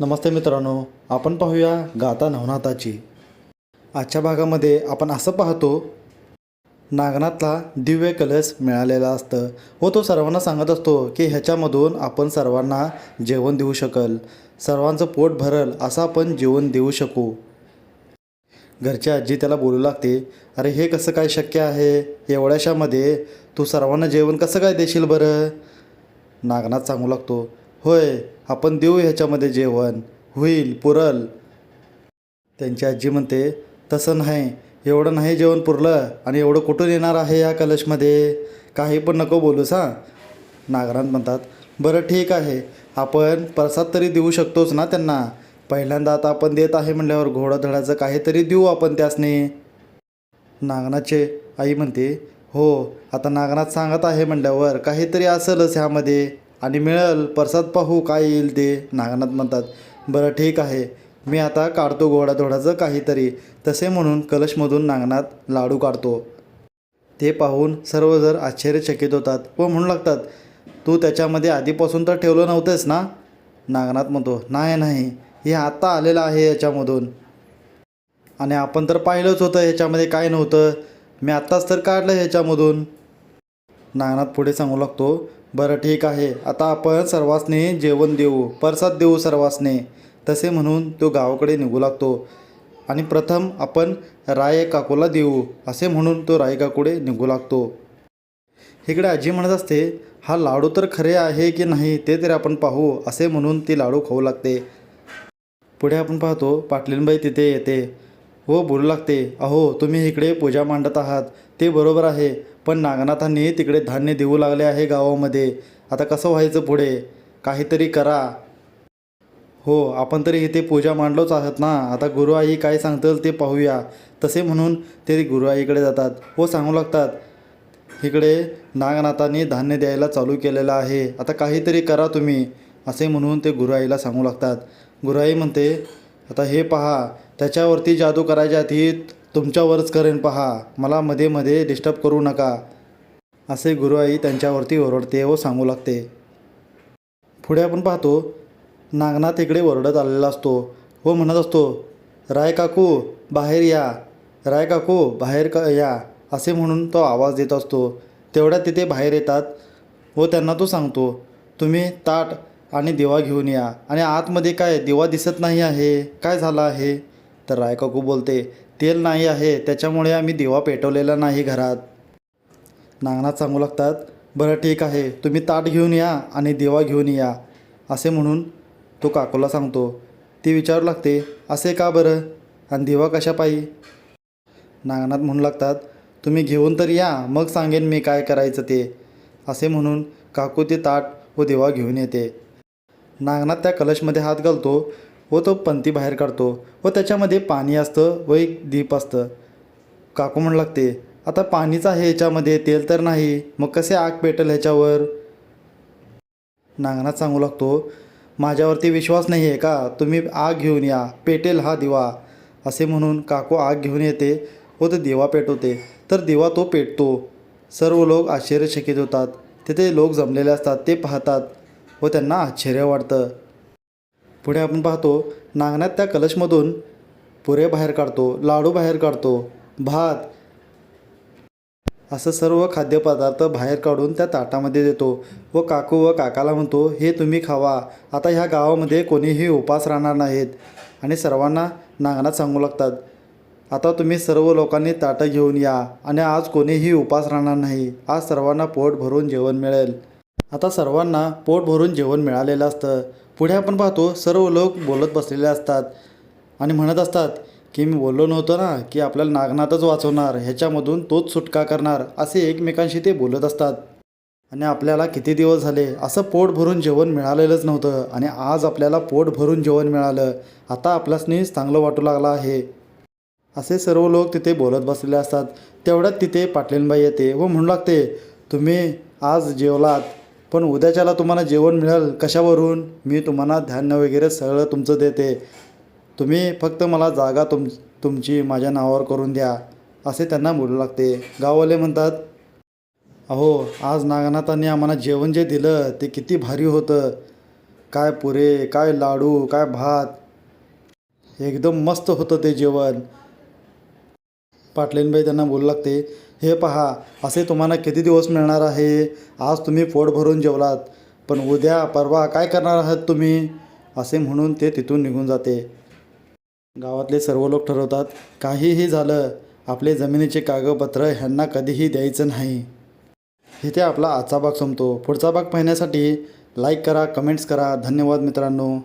नमस्ते मित्रांनो आपण पाहूया गाता नवनाथाची. आजच्या भागामध्ये आपण असं पाहतो नागनाथला दिव्य कलश मिळालेला असतं व तो सर्वांना सांगत असतो की ह्याच्यामधून आपण सर्वांना जेवण देऊ शकल सर्वांचं पोट भरल असं आपण जेवण देऊ शकू. घरची आजी त्याला बोलू लागते अरे हे कसं काय शक्य आहे? एवढ्याशामध्ये तू सर्वांना जेवण कसं काय देशील बरं? नागनाथ सांगू लागतो होय आपण देऊ ह्याच्यामध्ये जेवण होईल पुरल. त्यांची आजी म्हणते तसं नाही एवढं नाही जेवण पुरलं आणि एवढं कुठून येणार आहे या कलशमध्ये? काही पण नको बोलूस हां? नागरान म्हणतात बरं ठीक आहे आपण प्रसाद तरी देऊ शकतोच ना त्यांना. पहिल्यांदा आता आपण देत आहे म्हणल्यावर घोडाधडाचं काहीतरी देऊ आपण त्यासने. नागनाचे आई म्हणते हो आता नागनाथ सांगत आहे म्हणल्यावर काहीतरी असेलच ह्यामध्ये. आणि मिळेल प्रसाद पाहू काय येईल ते नागनाथ म्हणतात. बरं ठीक आहे. मी आता काढतो गोडाधोडाचं काहीतरी. तसे म्हणून कलशमधून नागनाथ लाडू काढतो. ते पाहून सर्व जर आश्चर्यचकित होतात व म्हणू लागतात तू त्याच्यामध्ये आधीपासून तर ठेवलं नव्हतंस ना? नागनाथ म्हणतो नाही नाही. हे आत्ता आलेलं आहे याच्यामधून. आणि आपण तर पाहिलंच होतं ह्याच्यामध्ये काय नव्हतं. मी आत्ताच तर काढलं ह्याच्यामधून नागनाथ पुढे सांगू लागतो बरं ठीक आहे. आता आपण सर्वांसने जेवण देऊ. प्रसाद देऊ सर्वांसने. तसे म्हणून तो गावाकडे निघू लागतो. आणि प्रथम आपण राय काकूला देऊ. असे म्हणून तो राय काकूडे निघू लागतो. इकडे आजी म्हणत असते हा लाडू तर खरे आहे की नाही ते तरी आपण पाहू असे म्हणून ती लाडू खाऊ लागते. पुढे आपण पाहतो पाटलीनबाई तिथे येते. हो बोलू लागते. अहो तुम्ही इकडे पूजा मांडत आहात. ते बरोबर आहे. पण नागनाथांनी तिकडे धान्य देऊ लागले आहे गावामध्ये. आता कसं व्हायचं पुढे? काहीतरी करा. हो आपण तरी इथे पूजा मांडलोच आहात ना? आता गुरुआई काय सांगतील ते पाहूया. तसे म्हणून ते गुरुआईकडे जातात. हो सांगू लागतात. इकडे नागनाथांनी धान्य द्यायला चालू केलेलं आहे. आता काहीतरी करा तुम्ही असे म्हणून ते गुरुआईला सांगू लागतात. गुरुआई म्हणते आता हे पहा त्याच्यावरती जादू करायच्या आधी तुमच्यावरच करेन पहा. मला मध्ये मध्ये डिस्टर्ब करू नका. असे गुरुआई त्यांच्यावरती ओरडते व सांगू लागते. पुढे आपण पाहतो नागनाथ इकडे ओरडत आलेला असतो व म्हणत असतो राय काकू बाहेर या. राय काकू बाहेर का या. असे म्हणून तो आवाज देत असतो. तेवढ्या तिथे बाहेर येतात व त्यांना तो सांगतो तुम्ही ताट आणि दिवा घेऊन या. आणि आतमध्ये काय दिवा दिसत नाही आहे? काय झालं आहे? तर राय काकू बोलते तेल नाही आहे त्याच्यामुळे आम्ही दिवा पेटवलेला नाही घरात. नागनाथ सांगू लागतात बरं ठीक आहे तुम्ही ताट घेऊन या आणि दिवा घेऊन या असे म्हणून तो काकूला सांगतो. ती विचारू लागते असे का बरं? आणि दिवा कशा पायी? नागनाथ म्हणू लागतात तुम्ही घेऊन तर या मग सांगेन मी काय करायचं ते असे म्हणून काकू ते ताट व दिवा घेऊन येते. नागनाथ त्या कलशमध्ये हात घालतो व तो पंती बाहेर काढतो व त्याच्यामध्ये पाणी असतं व एक दीप असतं. काकू म्हणू लागते आता पाणीच आहे ह्याच्यामध्ये तेल तर नाही मग कसे आग पेटेल ह्याच्यावर? नांगणात सांगू लागतो माझ्यावरती विश्वास नाही आहे का? तुम्ही आग घेऊन या पेटेल हा दिवा. असे म्हणून काकू आग घेऊन येते व तो दिवा पेटवते. तर दिवा तो पेटतो. सर्व लोक आश्चर्यचकित होतात. तिथे लोक जमलेले असतात ते पाहतात व त्यांना आश्चर्य वाटतं. पुढे आपण पाहतो नागनाथ त्या कलशमधून पुरे बाहेर काढतो लाडू बाहेर काढतो भात असं सर्व खाद्यपदार्थ बाहेर काढून त्या ताटामध्ये देतो. व काकू व काकाला म्हणतो हे तुम्ही खावा. आता ह्या गावामध्ये कोणीही उपास राहणार नाहीत. आणि सर्वांना नागनाथ सांगू लागतात आता तुम्ही सर्व लोकांनी ताटं घेऊन या आणि आज कोणीही उपास राहणार नाही. आज सर्वांना पोट भरून जेवण मिळेल. आता सर्वांना पोट भरून जेवण मिळालेलं असतं. पुढे आपण पाहतो सर्व लोक बोलत बसलेले असतात आणि म्हणत असतात की मी बोललो नव्हतो ना की आपल्याला नागनाथच वाचवणार ह्याच्यामधून तोच सुटका करणार असे एकमेकांशी ते बोलत असतात. आणि आपल्याला किती दिवस झाले असं पोट भरून जेवण मिळालेलंच नव्हतं आणि आज आपल्याला पोट भरून जेवण मिळालं. आता आपल्यासनीच चांगलं वाटू लागलं आहे. असे सर्व लोक तिथे बोलत बसलेले असतात. तेवढ्यात तिथे पाटलीनबाई येते व म्हणू लागते तुम्ही आज जेवलात पण उद्याच्याला तुम्हाला जेवण मिळेल कशावरून? मी तुम्हाला धान्य वगैरे सगळं तुमचं देते. तुम्ही फक्त मला जागा तुम तुमची माझ्या नावावर करून द्या असे त्यांना बोलू लागते. गाववाले म्हणतात अहो आज नागनाथांनी आम्हाला जेवण जे दिलं ते किती भारी होतं. काय पुरे काय लाडू काय भात. एकदम मस्त होतं ते जेवण. पाटलीनबाई त्यांना बोलू लागते हे पहा असे तुम्हाला किती दिवस मिळणार आहे? आज तुम्ही पोट भरून जेवलात पण उद्या परवा काय करणार आहात तुम्ही? असे म्हणून ते तिथून निघून जाते. गावातले सर्व लोक ठरवतात काहीही झालं आपले जमिनीचे कागदपत्र ह्यांना कधीही द्यायचं नाही. इथे आपला आजचा भाग संपतो. पुढचा भाग पाहण्यासाठी लाईक करा कमेंट्स करा. धन्यवाद मित्रांनो.